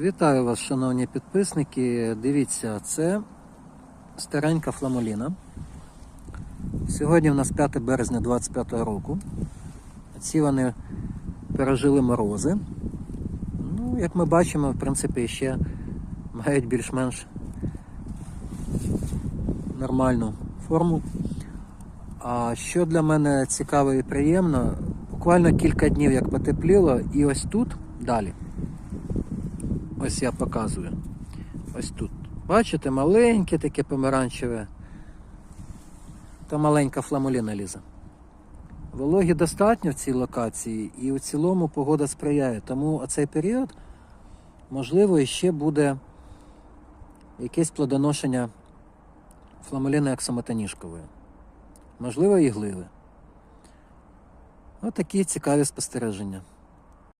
Вітаю вас, шановні підписники. Дивіться, це старенька фламоліна. Сьогодні в нас 5 березня 25 року. Ці вони пережили морози. Ну, як ми бачимо, в принципі, ще мають більш-менш нормальну форму. А що для мене цікаво і приємно, буквально кілька днів як потепліло, і ось тут далі. Ось я показую. Ось тут. Бачите, маленьке таке помаранчеве. Та маленька фламуліна лізе. Вологі достатньо в цій локації і у цілому погода сприяє. Тому оцей період, можливо, іще буде якесь плодоношення фламуліни аксомотаніжкової. Можливо, і гливи. Отакі цікаві спостереження.